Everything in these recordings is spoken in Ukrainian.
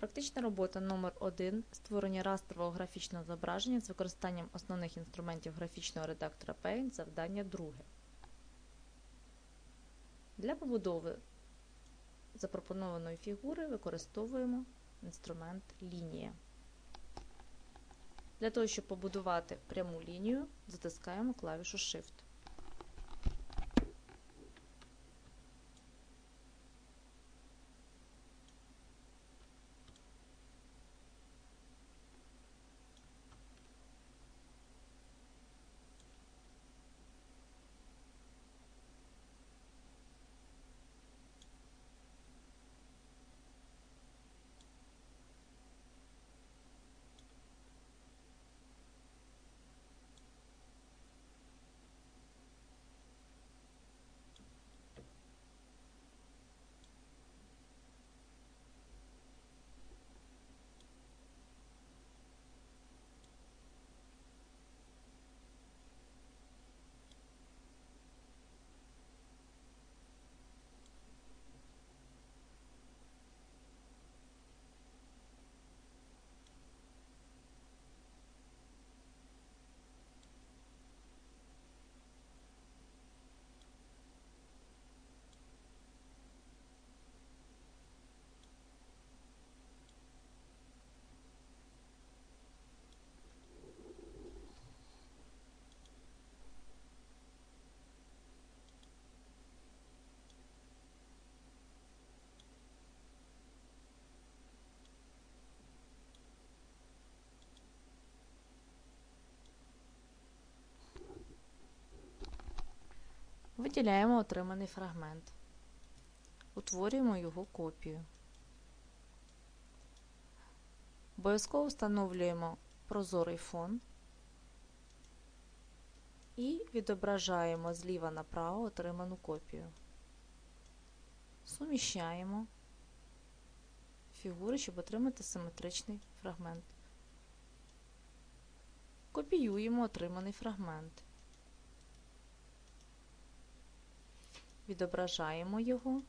Практична робота номер 1 Створення растрового графічного зображення з використанням основних інструментів графічного редактора Paint. Завдання друге. Для побудови запропонованої фігури використовуємо інструмент лінія. Для того, щоб побудувати пряму лінію, затискаємо клавішу Shift. Виділяємо отриманий фрагмент. Утворюємо його копію. Обов'язково встановлюємо прозорий фон і відображаємо зліва направо отриману копію. Суміщаємо фігури, щоб отримати симетричний фрагмент. Копіюємо отриманий фрагмент. Відображаємо його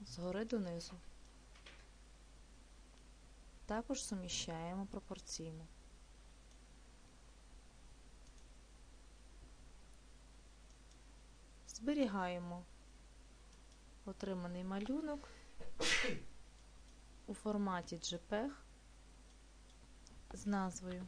згори донизу. Також суміщаємо пропорційно. Зберігаємо отриманий малюнок у форматі JPEG з назвою